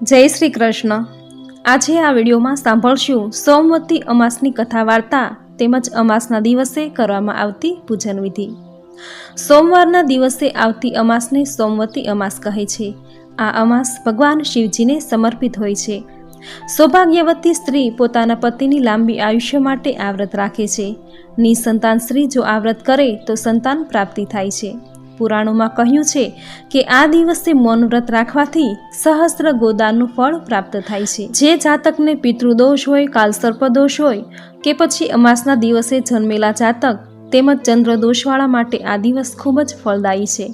જય શ્રી કૃષ્ણ. આજે આ વિડીયોમાં સાંભળશું સોમવતી અમાસની કથા વાર્તા તેમજ અમાસના દિવસે કરવામાં આવતી પૂજન વિધિ સોમવારના દિવસે આવતી અમાસને સોમવતી અમાસ કહે છે. આ અમાસ ભગવાન શિવજીને સમર્પિત હોય છે. સૌભાગ્યવતી સ્ત્રી પોતાના પતિની લાંબી આયુષ્ય માટે આ રાખે છે. નિસંતાન સ્ત્રી જો આ વ્રત કરે તો સંતાન પ્રાપ્તિ થાય છે. પુરાણોમાં કહ્યું છે કે આ દિવસે મૌનવ્રત રાખવાથી સહસ્ત્ર ગોદાનનું ફળ પ્રાપ્ત થાય છે. જે જાતકને પિતૃદોષ હોય કાલસર્પદોષ હોય કે પછી અમાસના દિવસે જન્મેલા જાતક તેમજ ચંદ્રદોષવાળા માટે આ દિવસ ખૂબ જ ફળદાયી છે.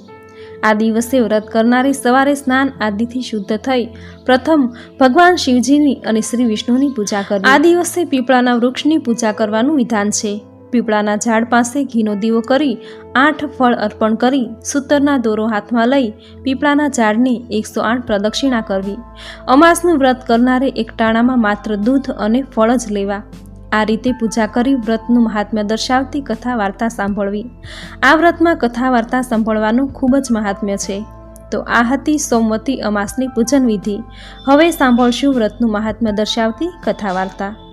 આ દિવસે વ્રત કરનારી સવારે સ્નાન આદિથી શુદ્ધ થઈ પ્રથમ ભગવાન શિવજીની અને શ્રી વિષ્ણુની પૂજા કરવી. આ દિવસે પીપળાના વૃક્ષની પૂજા કરવાનું વિધાન છે. પીપળાના ઝાડ પાસે ઘીનો દીવો કરી આઠ ફળ અર્પણ કરી સૂતરના દોરો હાથમાં લઈ પીપળાના ઝાડની એકસો આઠ પ્રદક્ષિણા કરવી. અમાસનું વ્રત કરનારે એકટાણામાં માત્ર દૂધ અને ફળ જ લેવા. આ રીતે પૂજા કરી વ્રતનું મહાત્મ્ય દર્શાવતી કથા વાર્તા સાંભળવી. આ વ્રતમાં કથા વાર્તા સાંભળવાનું ખૂબ જ મહાત્મ્ય છે. તો આ હતી સોમવતી અમાસની પૂજન વિધિ હવે સાંભળશું વ્રતનું મહાત્મ્ય દર્શાવતી કથા વાર્તા.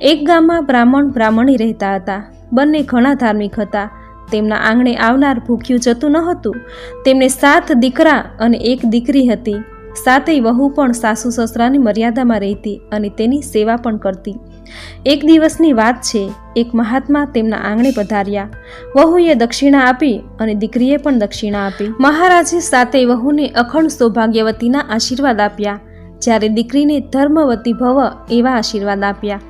એક ગામમાં બ્રાહ્મણ બ્રાહ્મણી રહેતા હતા. બંને ઘણા ધાર્મિક હતા. તેમના આંગણે આવનાર ભૂખ્યું જતું ન હતું. તેમને સાત દીકરા અને એક દીકરી હતી. સાતેય વહુ પણ સાસુ સસરાની મર્યાદામાં રહેતી અને તેની સેવા પણ કરતી. એક દિવસની વાત છે, એક મહાત્મા તેમના આંગણે પધાર્યા. વહુએ દક્ષિણા આપી અને દીકરીએ પણ દક્ષિણા આપી. મહારાજે સાતેય વહુને અખંડ સૌભાગ્યવતીના આશીર્વાદ આપ્યા. જ્યારે દીકરીને ધર્મવતી ભવ એવા આશીર્વાદ આપ્યા.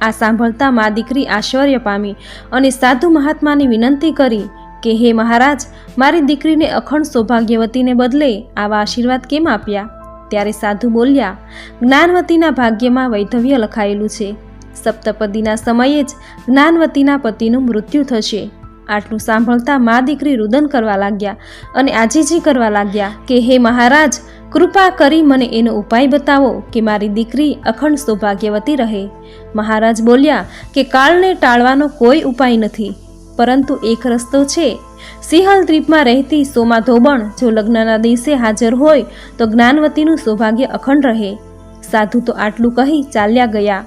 આ સાંભળતા મા દીકરી આશ્ચર્ય પામી અને સાધુ મહાત્માની વિનંતી કરી કે, હે મહારાજ, મારી દીકરીને અખંડ સૌભાગ્યવતીને બદલે આવા આશીર્વાદ કેમ આપ્યા? ત્યારે સાધુ બોલ્યા, જ્ઞાનવતીના ભાગ્યમાં વૈધવ્ય લખાયેલું છે. સપ્તપદીના સમયે જ જ્ઞાનવતીના પતિનું મૃત્યુ થશે. આટલું સાંભળતા મા દીકરી રુદન કરવા લાગ્યા અને આજીજી કરવા લાગ્યા કે, હે મહારાજ, કૃપા કરી મને એનો ઉપાય બતાવો કે મારી દીકરી અખંડ સૌભાગ્યવતી રહે. મહારાજ બોલ્યા કે, કાળને ટાળવાનો કોઈ ઉપાય નથી, પરંતુ એક રસ્તો છે. સિંહલ દ્વીપમાં રહેતી સોમા ધોબણ જો લગ્નના દિવસે હાજર હોય, તો જ્ઞાનવતીનું સૌભાગ્ય અખંડ રહે. સાધુ તો આટલું કહી ચાલ્યા ગયા.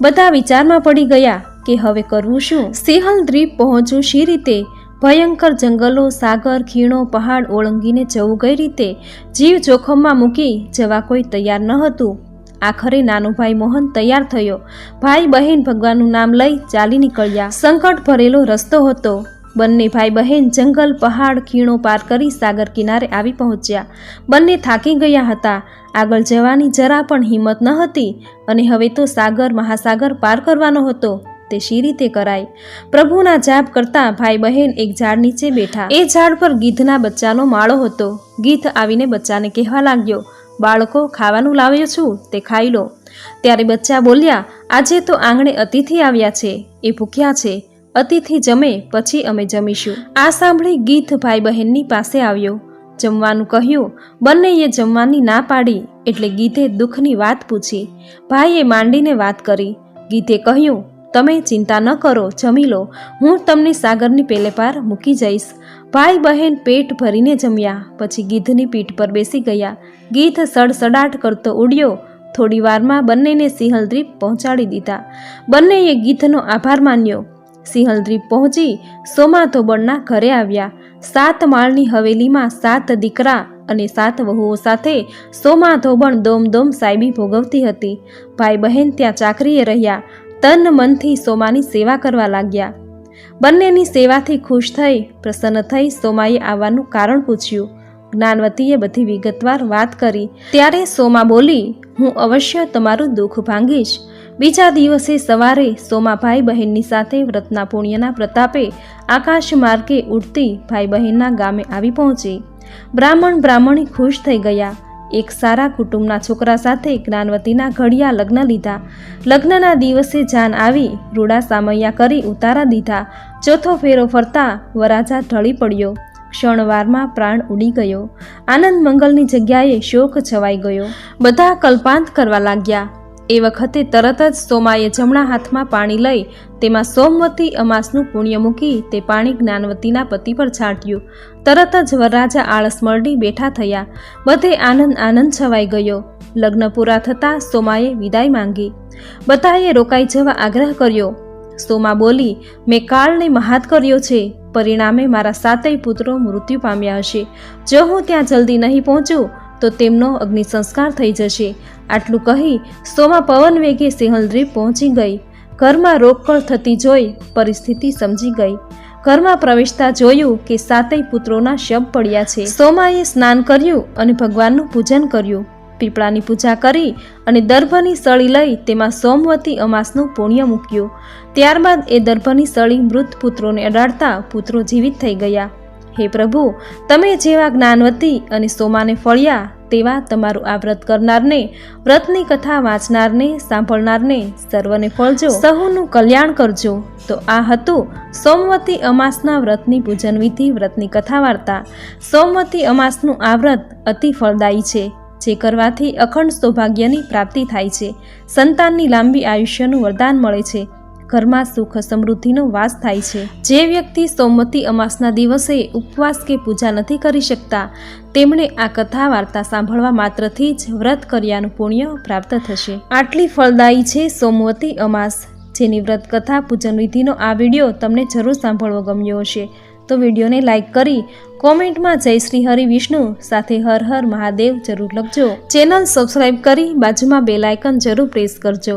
બધા વિચારમાં પડી ગયા કે હવે કરવું શું? સિંહલ દ્વીપ પહોંચવું શી રીતે? ભયંકર જંગલો, સાગર, ખીણો, પહાડ ઓળંગીને જવું કઈ રીતે? જીવ જોખમમાં મૂકી જવા કોઈ તૈયાર ન હતું. આખરે નાનો ભાઈ મોહન તૈયાર થયો. ભાઈ, બહેન ભગવાનનું નામ લઈ ચાલી નીકળ્યા. સંકટ ભરેલો રસ્તો હતો. બંને ભાઈ, બહેન જંગલ, પહાડ, ખીણો પાર કરી સાગર કિનારે આવી પહોંચ્યા. બંને થાકી ગયા હતા. આગળ જવાની જરા પણ હિંમત ન હતી અને હવે તો સાગર, મહાસાગર પાર કરવાનો હતો. તે શી રીતે કરાય? પ્રભુના જાપ કરતા ભાઈ બહેન એક ઝાડ નીચે બેઠા. એ ઝાડ પર ગીધના બચ્ચાનો માળો હતો. ગીધ આવીને બચ્ચાને કહેવા લાગ્યો, બાળકો, ખાવાનું લાવ્યો છું, તે ખાઈ લો. ત્યારે બચ્ચા બોલ્યા, આજે તો આંગણે અતિથિ આવ્યા છે. એ ભૂખ્યા છે. અતિથિ જમે, પછી અમે જમીશું. આ સાંભળી ગીધ ભાઈ બહેનની પાસે આવ્યો. જમવાનું કહ્યું, બંનેએ જમવાની ના પાડી. એટલે ગીધે દુઃખની વાત પૂછી. ભાઈએ માંડીને વાત કરી. ગીધે કહ્યું તમે ચિંતા ન કરો, જમી લો. હું તમને સાગરની પેલે પાર મૂકી જઈશ. ભાઈ બહેન પેટ ભરીને જમ્યા, પછી ગીધની પીઠ પર બેસી ગયા. ગીધ સડસડાટ કરતો ઉડ્યો. થોડી વારમાં બંનેને સિંહલદ્વીપ પહોંચાડી દીધા. બંનેએ ગીધનો આભાર માન્યો. સિંહલદ્વીપ પહોંચી સોમા ધોબણના ઘરે આવ્યા. સાત માળની હવેલીમાં સાત દીકરા અને સાત વહુઓ સાથે સોમા ધોબણ દોમ દોમ સાયબી ભોગવતી હતી. ભાઈ બહેન ત્યાં ચાકરીએ રહ્યા. તન મનથી સોમાની સેવા કરવા લાગ્યા. બંનેની સેવાથી ખુશ થઈ, પ્રસન્ન થઈ સોમાએ આવવાનું કારણ પૂછ્યું. જ્ઞાનવતીએ બધી વિગતવાર વાત કરી. ત્યારે સોમા બોલી, હું અવશ્ય તમારું દુઃખ ભાંગીશ. બીજા દિવસે સવારે સોમા ભાઈ બહેનની સાથે વ્રતના પુણ્યના પ્રતાપે આકાશ માર્ગે ઉડતી ભાઈ બહેનના ગામે આવી પહોંચી. બ્રાહ્મણ બ્રાહ્મણી ખુશ થઈ ગયા. એક સારા કુટુંબના છોકરા સાથે જ્ઞાનવતીના ઘડિયા લગ્ન લીધા. લગ્નના દિવસે જાન આવી, રૂડા સામૈયા કરી ઉતારા દીધા. ચોથો ફેરો ફરતા વરાજા ઢળી પડ્યો. ક્ષણવારમાં પ્રાણ ઉડી ગયો. આનંદ મંગલની જગ્યાએ શોક છવાઈ ગયો. બધા કલ્પાંત કરવા લાગ્યા. એ વખતે તરત જ સોમાએ જમણા હાથમાં પાણી લઈ તેમાં સોમવતી અમાસનું પુણ્ય મૂકી તે પાણી જ્ઞાનવતીના પતિ પર છાંટ્યું. તરત જ વરરાજા આળસ મરડી બેઠા થયા. બધે આનંદ આનંદ છવાઈ ગયો. લગ્ન પૂરા થતાં સોમાએ વિદાય માંગી. બધાએ રોકાઈ જવા આગ્રહ કર્યો. સોમા બોલી, મેં કાળને મહાત કર્યો છે. પરિણામે મારા સાતેય પુત્રો મૃત્યુ પામ્યા હશે. જો હું ત્યાં જલ્દી નહીં પહોંચું તો તેમનો અગ્નિ સંસ્કાર થઈ જશે. આટલું કહી સોમા પવન વેગે સિંહલદ્રી પહોંચી ગઈ. ઘરમાં રોકકળ થતી જોઈ પરિસ્થિતિ સમજી ગઈ. ઘરમાં પ્રવેશતા જોયું કે સાતેય પુત્રોના શબ પડ્યા છે. સોમાએ સ્નાન કર્યું અને ભગવાનનું પૂજન કર્યું. પીપળાની પૂજા કરી અને દર્ભની સળી લઈ તેમાં સોમવતી અમાસનું પુણ્ય મૂક્યું. ત્યારબાદ એ દર્ભની સળી મૃત પુત્રોને અડાડતા પુત્રો જીવિત થઈ ગયા. હે પ્રભુ, તમે જેવા જ્ઞાનવતી અને સોમાને ફળ્યા, તેવા તમારું આ વ્રત કરનારને, વ્રતની કથા વાંચનારને, સાંભળનારને સર્વને ફળજો. સહુનું કલ્યાણ કરજો. તો આ હતું સોમવતી અમાસના વ્રતની પૂજન વિધિ, વ્રતની કથા વાર્તા. સોમવતી અમાસનું આ વ્રત અતિ ફળદાયી છે, જે કરવાથી અખંડ સૌભાગ્યની પ્રાપ્તિ થાય છે. સંતાનની લાંબી આયુષ્યનું વરદાન મળે છે. ઘરમાં સુખ સમૃદ્ધિનો વાસ થાય છે. જે વ્યક્તિ સોમવતી અમાસના દિવસે ઉપવાસ કે પૂજા નથી કરી શકતા, તેમણે આ કથા વાર્તા સાંભળવા માત્રથી જ વ્રત કર્યાનું પુણ્ય પ્રાપ્ત થશે. આટલી ફળદાયી છે સોમવતી અમાસ. જેની વ્રત કથા પૂજન વિધિનો આ વીડિયો તમને જરૂર સાંભળવો ગમ્યો હશે. તો વિડીયોને લાઇક કરી, કોમેન્ટમાં જય શ્રી હરિ વિષ્ણુ, સાથે હર હર મહાદેવ જરૂર લખજો. ચેનલ સબસ્ક્રાઇબ કરી બાજુમાં બે લાયકન જરૂર પ્રેસ કરજો.